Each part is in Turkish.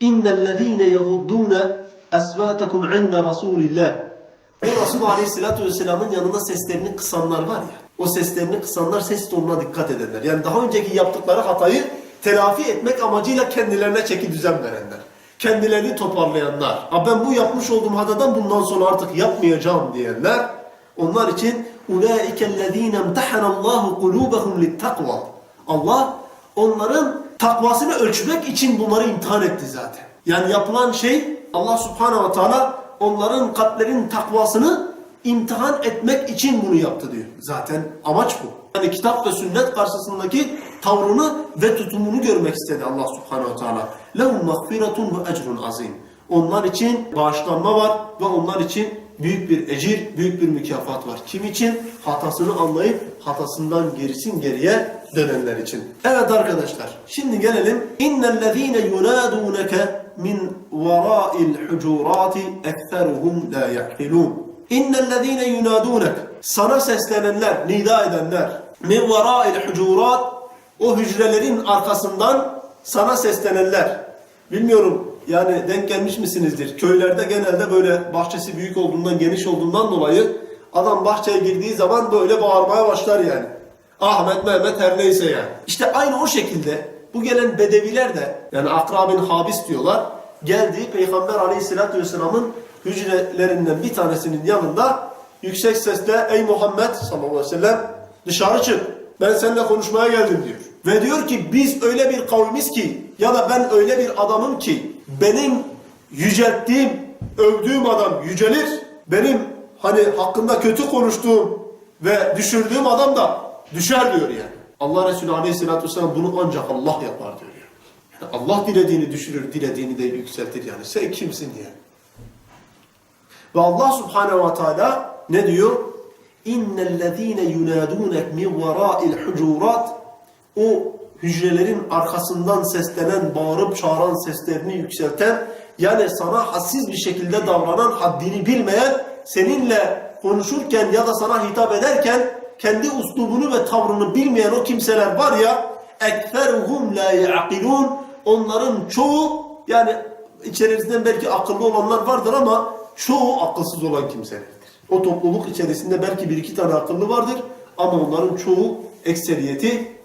İnnellezîne yeguddûne esvâtekum inde Rasûlillah. O Resul Aleyhisselatü Vesselam'ın yanında seslerini kısanlar var ya. O seslerini kısanlar ses tonuna dikkat ederler. Yani daha önceki yaptıkları hatayı telafi etmek amacıyla kendilerine çeki düzen verenler. Kendilerini toparlayanlar. Ha ben bu yapmış olduğum hatadan bundan sonra artık yapmayacağım diyenler. Onlar için اُولَٰئِكَ الَّذ۪ينَ امْتَحَنَ اللّٰهُ قُلُوبَهُمْ لِلتَّقْوَى Allah onların takvasını ölçmek için bunları imtihan etti zaten. Yani yapılan şey Allah subhanehu ve teala onların kalplerin takvasını imtihan etmek için bunu yaptı diyor. Zaten amaç bu. Yani kitap ve sünnet karşısındaki tavrını ve tutumunu görmek istedi Allah subhanehu ve teala. لَهُمْ مَغْفِرَةٌ وَاَجْرٌ azim. Onlar için bağışlanma var ve onlar için büyük bir ecir, büyük bir mükafat var. Kim için? Hatasını anlayıp hatasından gerisin geriye dönenler için. Evet arkadaşlar, şimdi gelelim. İnnellezîne yunâdûneke min verâil hucurâti ekseruhum lâ ya'kilûn. İnnellezîne yunâdûnek. Sana seslenenler, nida edenler. Min verâil hucurat. O hücrelerin arkasından sana seslenenler. Bilmiyorum yani denk gelmiş misinizdir? Köylerde genelde böyle bahçesi büyük olduğundan, geniş olduğundan dolayı adam bahçeye girdiği zaman böyle bağırmaya başlar yani. Ahmet, Mehmet her neyse yani. İşte aynı o şekilde bu gelen bedeviler de yani Akra bin Habis diyorlar. Geldi Peygamber aleyhissalatü vesselamın hücrelerinden bir tanesinin yanında yüksek sesle ey Muhammed sallallahu aleyhi ve sellem dışarı çık. Ben seninle konuşmaya geldim diyor. Ve diyor ki biz öyle bir kavmiz ki ya da ben öyle bir adamım ki benim yücelttiğim, övdüğüm adam yücelir. Benim hani hakkında kötü konuştuğum ve düşürdüğüm adam da düşer diyor yani. Allah Resulü Aleyhisselatü Vesselam bunu ancak Allah yapar diyor. Yani Allah dilediğini düşürür, dilediğini de yükseltir yani. Sen kimsin yani? Ve Allah Subhanehu ve Teala ne diyor? İnnellezîne yunâdûnek min verâil hucurat o hücrelerin arkasından seslenen, bağırıp çağıran seslerini yükselten, yani sana hassiz bir şekilde davranan, haddini bilmeyen, seninle konuşurken ya da sana hitap ederken kendi uslubunu ve tavrını bilmeyen o kimseler var ya, ekferuhum la ya'kilun onların çoğu yani içerisinde belki akıllı olanlar vardır ama çoğu akılsız olan kimselerdir. O topluluk içerisinde belki bir iki tane akıllı vardır ama onların çoğu ekseriyeti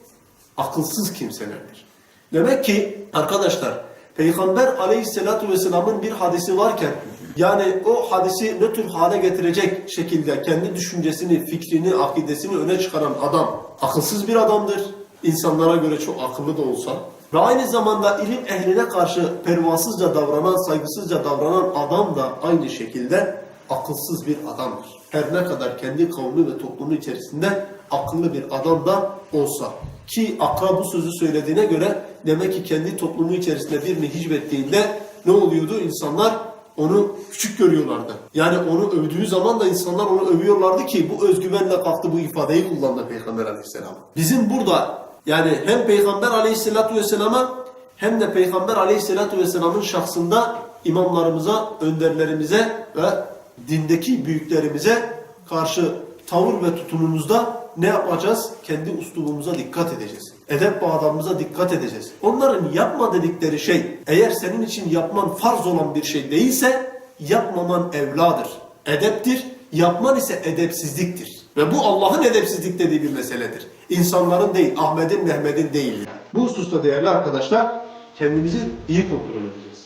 akılsız kimselerdir. Demek ki arkadaşlar Peygamber aleyhissalatu vesselamın bir hadisi varken yani o hadisi ne tür hale getirecek şekilde kendi düşüncesini, fikrini, akidesini öne çıkaran adam akılsız bir adamdır. İnsanlara göre çok akıllı da olsa ve aynı zamanda ilim ehline karşı pervasızca davranan, saygısızca davranan adam da aynı şekilde akılsız bir adamdır. Her ne kadar kendi kavmi ve toplumu içerisinde akıllı bir adam da olsa. Ki Akra bu sözü söylediğine göre demek ki kendi toplumu içerisinde birini hicvettiğinde ne oluyordu? İnsanlar onu küçük görüyorlardı. Yani onu övdüğü zaman da insanlar onu övüyorlardı ki bu özgüvenle kalktı bu ifadeyi kullandı Peygamber aleyhisselam. Bizim burada yani hem Peygamber aleyhissalatu vesselama hem de Peygamber aleyhissalatu vesselamın şahsında imamlarımıza, önderlerimize ve dindeki büyüklerimize karşı tavır ve tutumumuzda ne yapacağız? Kendi uslubumuza dikkat edeceğiz. Edep bağlamımıza dikkat edeceğiz. Onların yapma dedikleri şey eğer senin için yapman farz olan bir şey değilse yapmaman evladır. Edeptir. Yapman ise edepsizliktir. Ve bu Allah'ın edepsizlik dediği bir meseledir. İnsanların değil, Ahmet'in, Mehmet'in değil. Bu hususta değerli arkadaşlar kendimizi iyi kontrol edeceğiz.